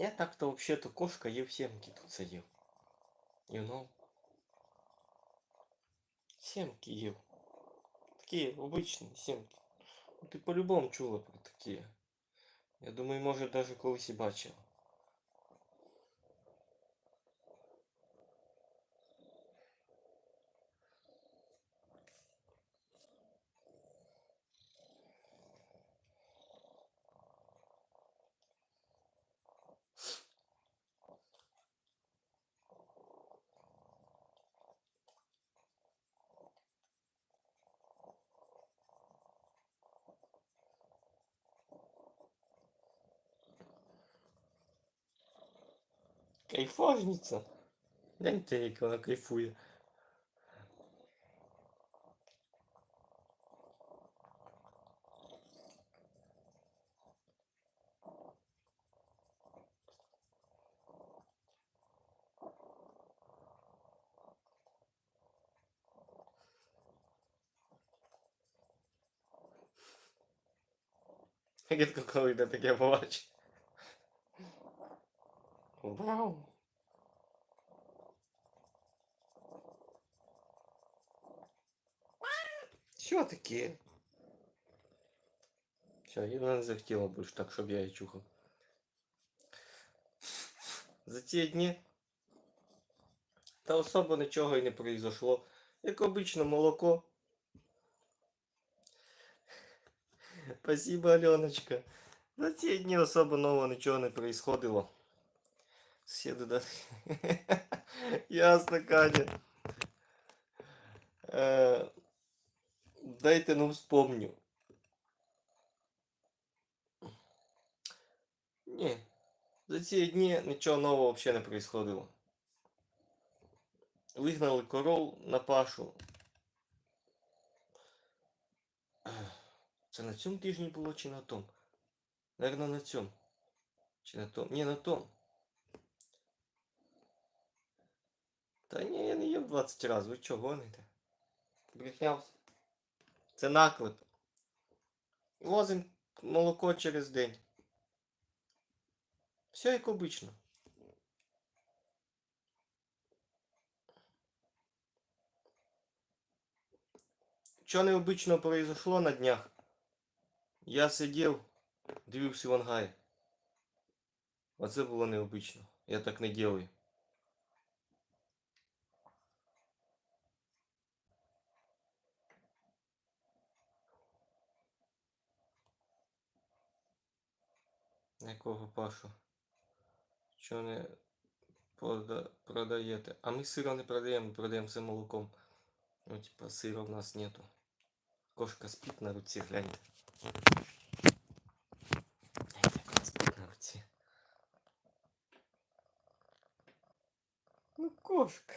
Я так-то вообще-то кошка ев семки тут садил. You know? Семки ел. Такие обычные семки. Ну, Ти по-любому чула про такі. Я думаю, може даже колись і бачила. Ej, twornica. Nem tényleg, annak egy fújja. Egyet a Chloe-nek kell olvasni. Wow. Що таке? Все, їй не захотіла більше так, щоб я її чухав. За ці дні та особо нічого і не произошло. Як обично молоко. Спасибо, Аленочка. За ці дні особо нового нічого не происходило. Сусіди да. Ясно, Катя. Дайте ну вспомню. Ні. За ці дні нічого нового взагалі не происходило. Вигнали коров на пашу. Це на цьому тижні було чи на тому? Наверно, на цьому. Чи на тому? Ні, на тому. Та ні, я не їв 20 разів. Ви чого гоните? Брехнявся. Це наклеп. Возим молоко через день. Все як обично. Що необычного произошло на днях? Я сидів, дивився в Вангай. Оце було необично. Я так не делаю. Якого пашу? Що не прода... продаєте? А ми сира не продаємо, продаємо все молоком. Ну, типа, сира в нас нету. Кошка спить на руці, гляньте. Ну, кошка.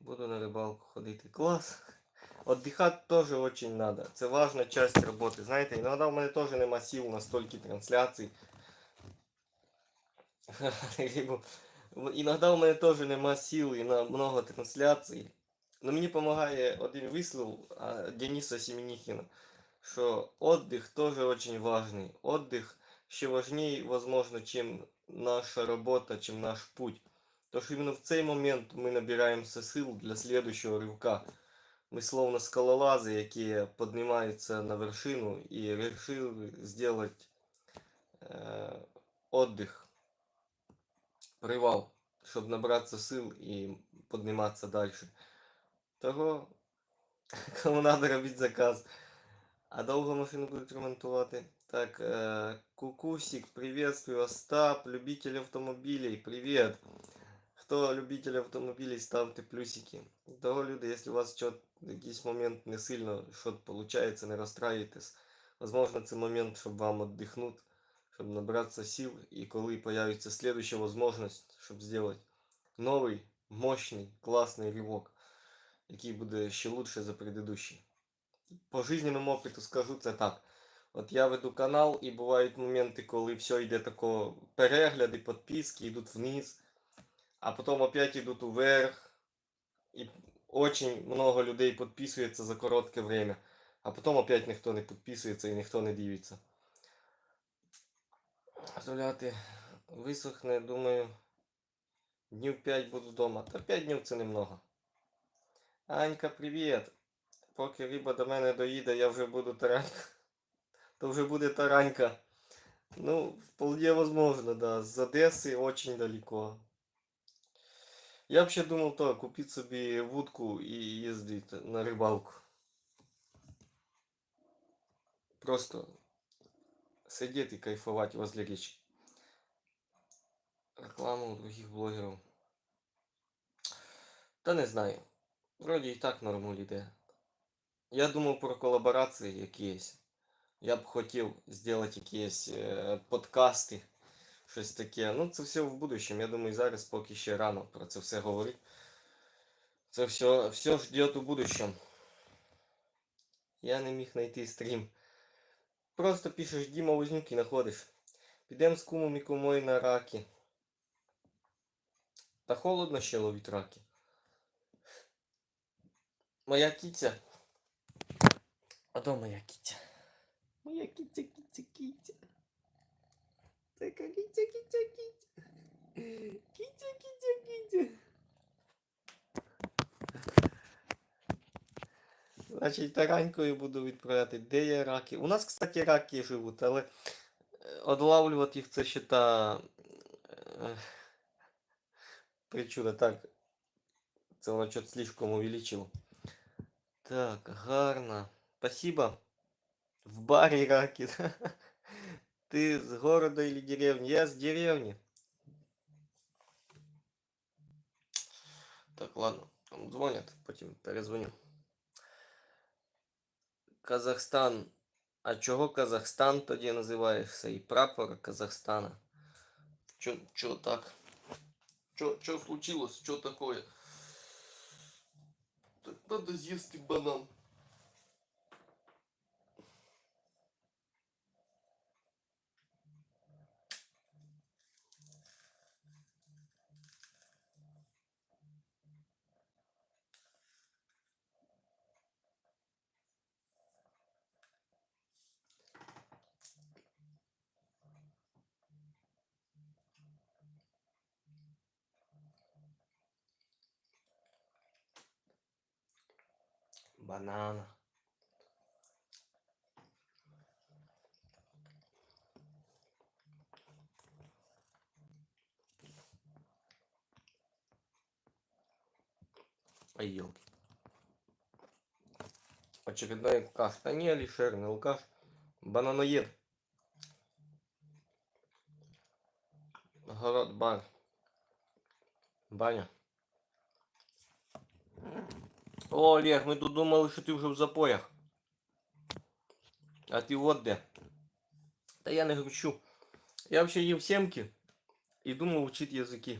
Буду на рыбалку ходити. Клас. Отдыхать тоже очень надо. Це важна часть роботи. Знаєте, іноді в мене теж нема сил на стільки трансляцій. Рибу. В- Іноді у мене теж нема сил і на много трансляцій. Но мені допомагає один вислов а, Дениса Семеніхіна, що отдых тоже очень важный. Отдых ще важнее, возможно, чем наша робота, чем наш путь. Тому що іменно в цей момент ми набираємося сил для следующего ривка. Ми словно скалолази, які піднімаються на вершину і вирішили зробити е, отдых, привал, щоб набратися сил і підніматися далі. Того, кому треба робити заказ. А довго машину будуть ремонтувати? Так, э, Кукусик, приветствую, Остап, любитель автомобилей, привет. Хто любитель автомобілей, ставте плюсики. Того люди, якщо у вас в якийсь момент не сильно що виходить, не розстраюйтесь. Возможно, це момент, щоб вам віддихнути, щоб набратися сил, і коли появиться следующая возможность, щоб зробити новий, мощний, класний ривок, який буде ще лучше за предыдущий. По жизненному опиту скажу це так. От я веду канал, і бувають моменти, коли все йде тако перегляди, підписки йдуть вниз, а потім опять йдуть вверх. І очень много людей підписується за коротке время. А потім опять ніхто не підписується і ніхто не дивиться. Гуляти висохне, думаю, днів 5 буду вдома. Та 5 днів це немного. Анька, привіт! Поки риба до мене доїде, я вже буду таранька. То вже буде таранька. Ну, вполне возможно, да. З Одеси очень далеко. Я б ще думав то, купити собі вудку і їздити на рибалку. Просто сидіти і кайфувати возле річки. Реклама у других блогерів. Та не знаю. Вроді і так нормуль іде. Я думав про колаборації якісь. Я б хотів зробити якісь е, подкасти. Щось таке. Ну, це все в будущем. Я думаю, зараз поки ще рано про це все говорити. Це все, все ждет у будущем. Я не міг знайти стрім. Просто пишеш Діма Вознюк і знаходиш. Підемо з кумом і кумою на раки. Та холодно ще ловить раки. Моя кітя. А то моя кітя. Моя кітя, кітя, кітя. Кітя, кітя, кітя. Кітя, кітя, кітя. Значить, таранькою буду відправляти. Де є раки? У нас, кстати, раки живуть, але е, одлавлювати їх це ще та е, причуда. Так. Це воно щось слишком увеличило. Так, гарно. Спасибо. В баре раки. Ты с города или деревни? Я с деревни. Так, ладно. Там Дзвонять, потім перезвоню. Казахстан. А чого Казахстан тоді називаєшся? І прапор Казахстана. Чо, чо так? Чо, чо случилось? Чо такое? Так надо з'їсти банан. Банана. Ай, елки. Очередной алкаш. Да не Алишер, не алкаш. Бананоед. Город бар. Баня. О, Олег, ми тут думали, що ти вже в запоях. А ти от де. Та я не грущу. Я взагалі їв сімки і думав вчити язики.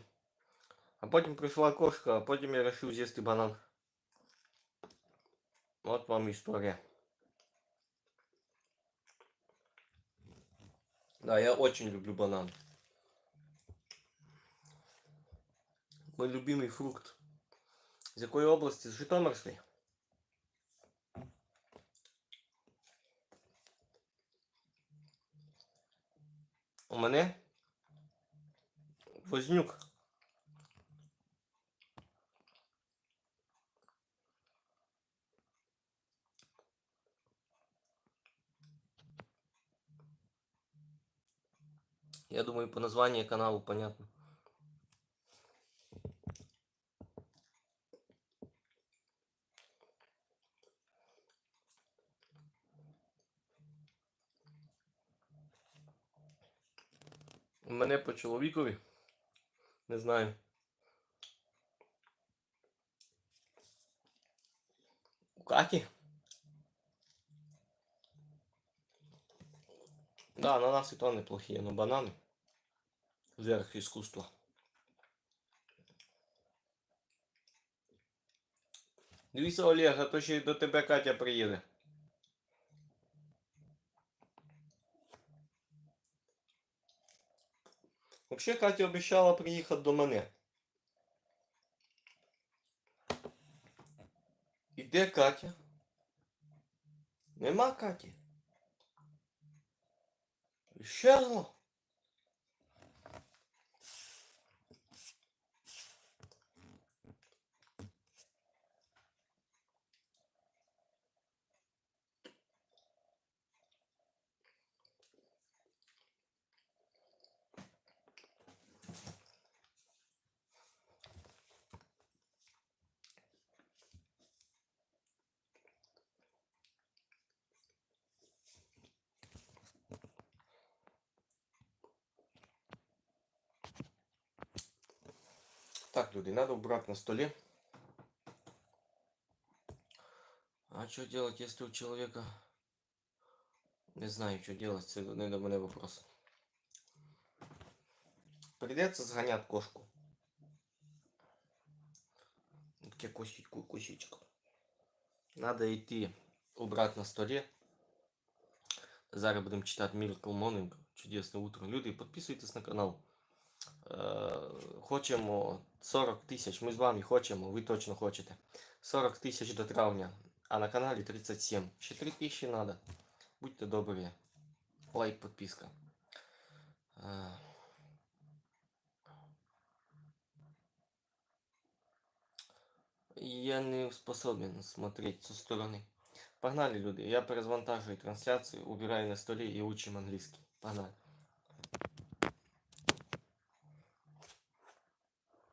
А потім прийшла кошка, а потім я вирішив з'їсти банан. От вам історія. Да, я очень люблю банан. Мой любимый фрукт. З якої області? З Житомирської. У мене Вознюк. Я думаю, по названию каналу понятно. У мене по чоловікові. Не знаю. Каті? Да, ананасы то неплохие, но бананы верх искусства. Дивіться, Олег, а то ще й до тебе Катя приїде. Вообще Катя обіцяла приїхати до мене. І де Катя? Нема Каті. Іщезла. Люди, надо убрать на столе. А что делать, если у человека... Не знаю, что делать, це не до мене вопрос. Придется сгонять кошку. Таке косі, ку- косичка. Надо йти убрать на столе. Зараз будемо читати Miracle Morning. Чудесне утро. Люди, підписуйтесь на канал. Хочемо 40 тисяч. Ми з вами хочемо, ви точно хочете. 40 тисяч до травня, а на каналі 37. Ще 3 тисячі треба. Будьте добрі. Лайк, підписка. Е, Я не способен смотреть со стороны. Погнали, люди. Я перезвантаживаю трансляцию, убираю на столе и учим английский. Погнали.